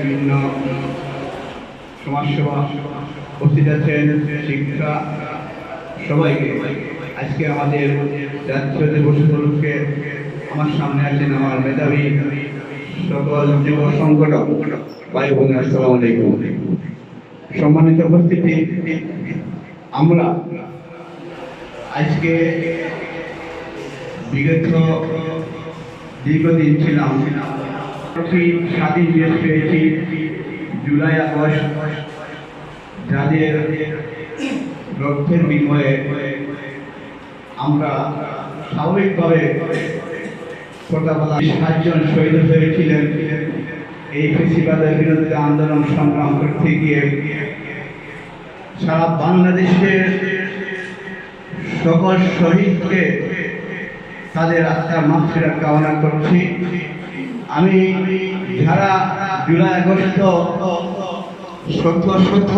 বিভিন্ন সমাজসেবা উপস্থিত আছেন, শিক্ষা সবাইকে। আজকে আমাদের জাতীয় দিবস উপলক্ষে আমার সামনে আছেন আমার মেধাবী সকল যুব সংগঠক, ভাই বোন, আসসালামু আলাইকুম। সম্মানিত উপস্থিতি, আমরা আজকে বিগত দীর্ঘদিন ছিলাম স্বাধীন দেশ পেয়েছি। জুলাই আগস্ট যাদের রক্তের বিনিময়ে আমরা স্বাভাবিকভাবে সাতজন শহীদ হয়েছিলেন। এই ফেসিবাদের বিরুদ্ধে আন্দোলন সংগ্রাম করতে গিয়ে সারা বাংলাদেশের সকল শহীদকে তাদের আত্মার মাতৃরা কামনা করছি। আমি যারা জুলাই আগস্ট সত্য সত্য